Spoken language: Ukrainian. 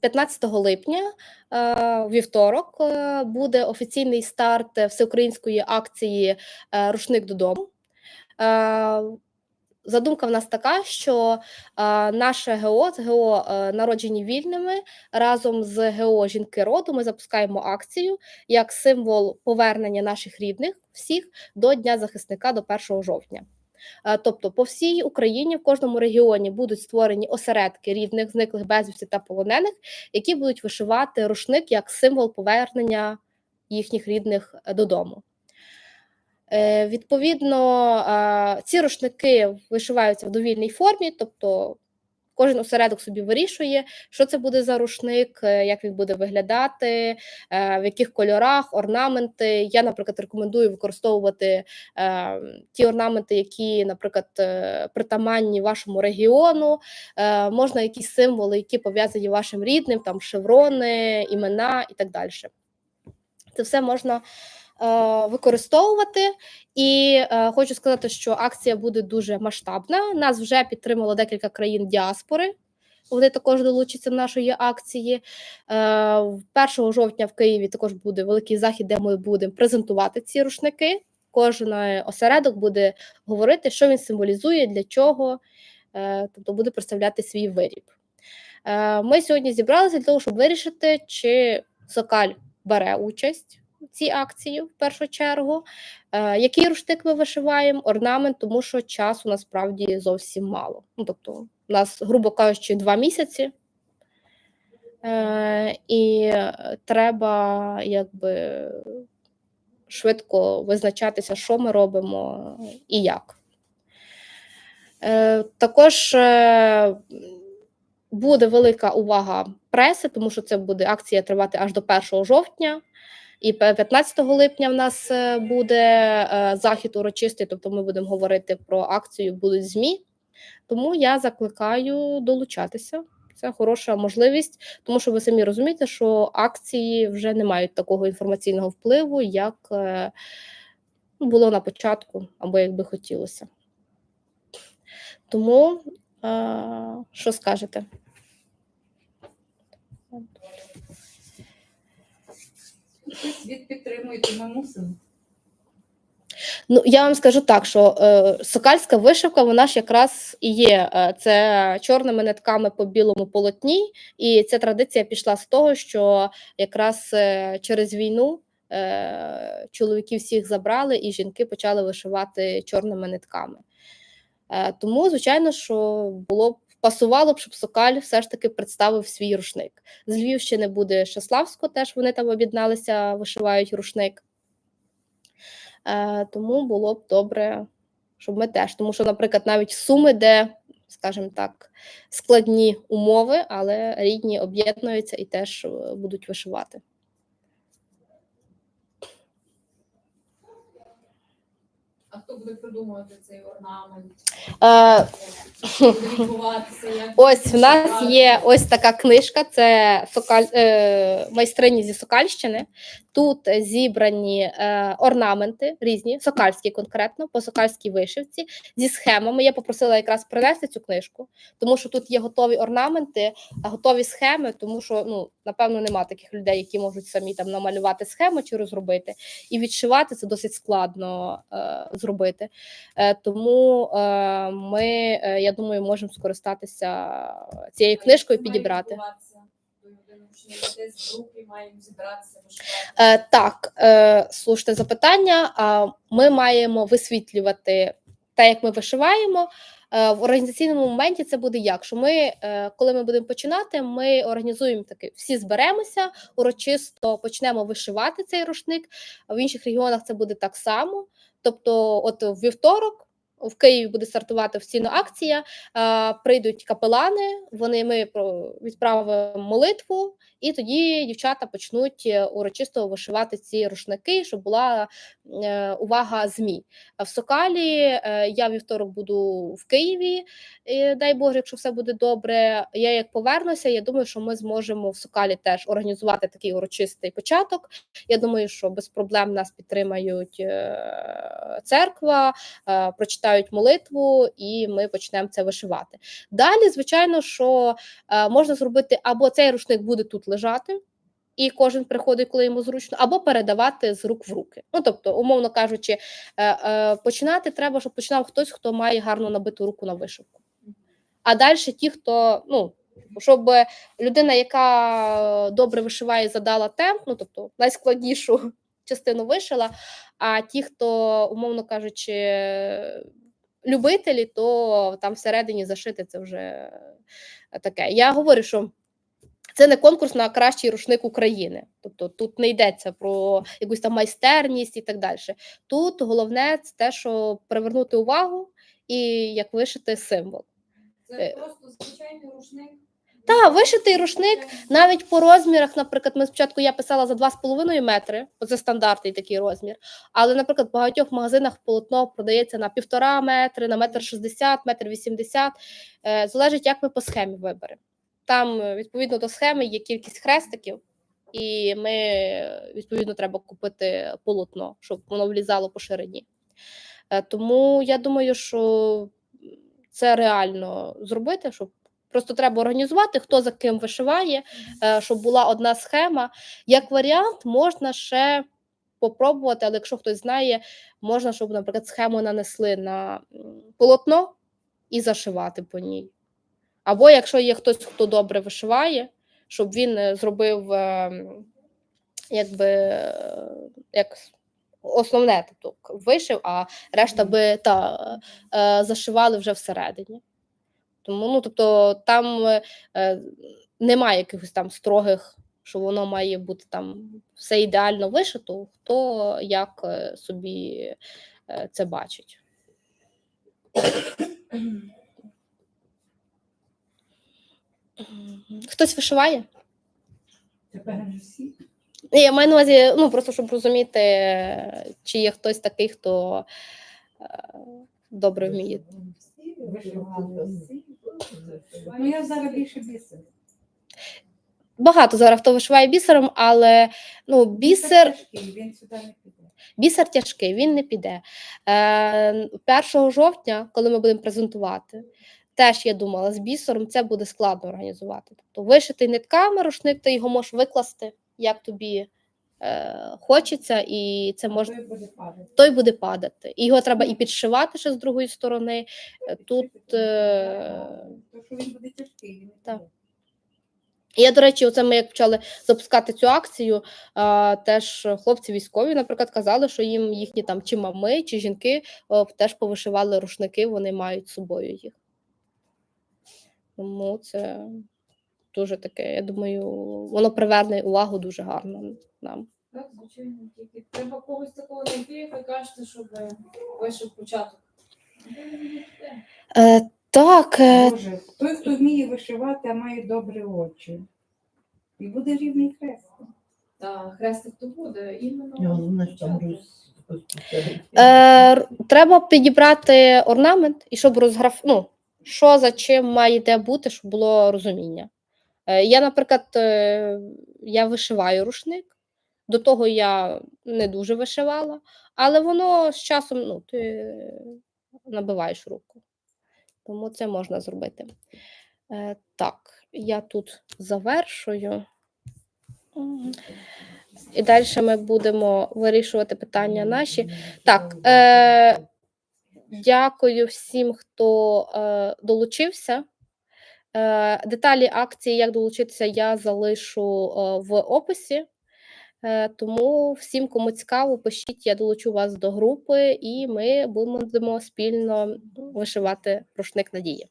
15 липня, е, вівторок, е, буде офіційний старт всеукраїнської акції е, Рушник додому. Задумка в нас така, що наше ГО, це ГО народжені вільними разом з ГО Жінки роду. Ми запускаємо акцію як символ повернення наших рідних всіх до Дня захисника до 1 жовтня. Е, Тобто, по всій Україні в кожному регіоні будуть створені осередки рідних, зниклих безвісті та полонених, які будуть вишивати рушник як символ повернення їхніх рідних е, додому. Е, Відповідно, ці рушники вишиваються в довільній формі, тобто кожен осередок собі вирішує, що це буде за рушник, е, як він буде виглядати, е, в яких кольорах, орнаменти. Я, наприклад, рекомендую використовувати е, ті орнаменти, які, наприклад, притаманні вашому регіону. Можна якісь символи, які пов'язані вашим рідним, там шеврони, імена і так далі. Це все можна використовувати. І е, хочу сказати, що акція буде дуже масштабна. Нас вже підтримало декілька країн діаспори. Вони також долучаться до нашої акції. Е, 1 жовтня в Києві також буде великий захід, де ми будемо презентувати ці рушники. Кожен осередок буде говорити, що він символізує, для чого, е, тобто буде представляти свій виріб. Е, Ми сьогодні зібралися для того, щоб вирішити, чи Сокаль бере участь в цій акції в першу чергу. Е, Який рушник ми вишиваємо, орнамент, тому що часу насправді зовсім мало. Ну, тобто, у нас, грубо кажучи, два місяці. Е, І треба якби швидко визначатися, що ми робимо і як. Е, Також буде велика увага преси, тому що це буде акція тривати аж до 1 жовтня. І 15 липня в нас е, буде е, захід урочистий, тобто ми будемо говорити про акцію, будуть ЗМІ. Тому я закликаю долучатися. Це хороша можливість, тому що ви самі розумієте, що акції вже не мають такого інформаційного впливу, як е, було на початку, або як би хотілося. Тому що скажете? Світ підтримує, то ми. Ну, я вам скажу так, що е, сокальська вишивка, вона ж якраз і є. Е, це чорними нитками по білому полотні, і ця традиція пішла з того, що якраз е, через війну е, чоловіків всіх забрали, і жінки почали вишивати чорними нитками. Е, тому, звичайно, що було б пасувало б, щоб Сокаль все ж таки представив свій рушник. З Львівщини буде Шаславсько, теж вони там об'єдналися, вишивають рушник. Е, Тому було б добре, щоб ми теж. Тому що, наприклад, навіть суми, де, скажімо так, складні умови, але рідні об'єднуються і теж е, будуть вишивати. А хто буде придумувати цей орнамент? Е, як Ось в нас є ось така книжка. Це сокаль, е, майстрині зі Сокальщини. Тут зібрані е, орнаменти різні, сокальські конкретно, по сокальській вишивці зі схемами. Я попросила якраз принести цю книжку, тому що тут є готові орнаменти, готові схеми, тому що ну напевно нема таких людей, які можуть самі там намалювати схему чи розробити. І відшивати це досить складно е, зробити. Е, тому е, ми, е, я думаю, можемо скористатися цією книжкою підібрати. Е, так, е, слушне запитання. А ми маємо висвітлювати те, як ми вишиваємо. Е, в організаційному моменті це буде як? Що ми, е, коли ми будемо починати, ми організуємо таки, всі зберемося, урочисто почнемо вишивати цей рушник. В інших регіонах це буде так само. Тобто, от вівторок. В Києві буде стартувати офіційна акція. Прийдуть капелани. Вони ми відправимо молитву, і тоді дівчата почнуть е, урочисто вишивати ці рушники, щоб була е, увага ЗМІ. В Сокалі е, я вівторок буду в Києві. Дай Боже, якщо все буде добре. Я як повернуся, я думаю, що ми зможемо в Сокалі теж організувати такий урочистий початок. Я думаю, що без проблем нас підтримають церква, прочитають прочитають молитву, і ми почнемо це вишивати. Далі, звичайно, що е, можна зробити або цей рушник буде тут лежати. І кожен приходить, коли йому зручно, або передавати з рук в руки. Ну тобто, умовно кажучи, е, е, починати треба, щоб починав хтось, хто має гарно набиту руку на вишивку. А далі ті, хто ну щоб людина, яка добре вишиває, задала темп, ну тобто найскладнішу частину вишила. А ті, хто, умовно кажучи, любителі, то там всередині зашити це вже таке. Я говорю, що. Це не конкурс на кращий рушник України. Тобто тут не йдеться про якусь там майстерність і так далі. Тут головне це те, що привернути увагу і як вишити символ. Це Е. просто звичайний рушник. Та, вишитий рушник, навіть по розмірах, наприклад, ми спочатку я писала за 2,5 метри, бо це стандартний такий розмір. Але, наприклад, в багатьох магазинах полотно продається на півтора метри, на метр шістдесят, метр вісімдесят. Е, Залежить, як ми по схемі виберемо. Там, е, відповідно до схеми, є кількість хрестиків, і ми, відповідно, треба купити полотно, щоб воно влізало по ширині. Е, Тому я думаю, що це реально зробити, щоб Просто треба організувати, хто за ким вишиває, е, щоб була одна схема. Як варіант, можна ще попробувати, але якщо хтось знає, можна, щоб, наприклад, схему нанесли на полотно і зашивати по ній. Або якщо є хтось, хто добре вишиває, щоб він е, зробив е, якби як основне, тобто вишив, а решта би та, зашивали вже всередині. Тому, ну, тобто, там е, е, немає якихось там строгих, що воно має бути там все ідеально вишито, хто як е, собі е, це бачить. Хтось вишиває? Тепер всі. Я маю на увазі, ну просто щоб розуміти, чи є хтось такий, хто е, добре вміє. Вишивали, всі. Ну я зараз більше бісер. Багато зараз хто вишиває бісером, але ну, бісер. Він сюди не піде. Бісер тяжкий, він не піде. Е, 1 жовтня, коли ми будемо презентувати, теж я думала, з бісером це буде складно організувати. Тобто вишитий нитками рушник, ти його можеш викласти, як тобі хочеться, і це можна. Той буде падати. Той буде падати. І його треба і підшивати ще з другої сторони. Е, Тут е, він буде тяжкий, Так. Я, до речі, оце ми як почали запускати цю акцію. А, теж хлопці військові, наприклад, казали, що їм їхні там чи мами, чи жінки о, теж повишивали рушники, вони мають з собою їх. Тому це дуже таке, я думаю, воно приверне увагу дуже гарно нам. Так, звичайно, тільки треба когось такого знайти, як ви кажете, щоб вийшов початок. Е, так, е, Боже, той, хто вміє вишивати, а має добрі очі. І буде рівний хрест. Та хрестик то буде іменно. Там початок. роз- Е, треба підібрати орнамент і щоб розграф... ну, що за чим має де бути, щоб було розуміння. Е, я, наприклад, е, я вишиваю рушник. До того я не дуже вишивала, але воно з часом ну, ти набиваєш руку. Тому це можна зробити. Е, так, я тут завершую. І далі ми будемо вирішувати питання наші. Так, е, Дякую всім, хто е, долучився. Е, деталі акції, як долучитися, я залишу е, в описі. Е, тому всім, кому цікаво, пишіть, я долучу вас до групи, і ми будемо спільно вишивати рушник надії.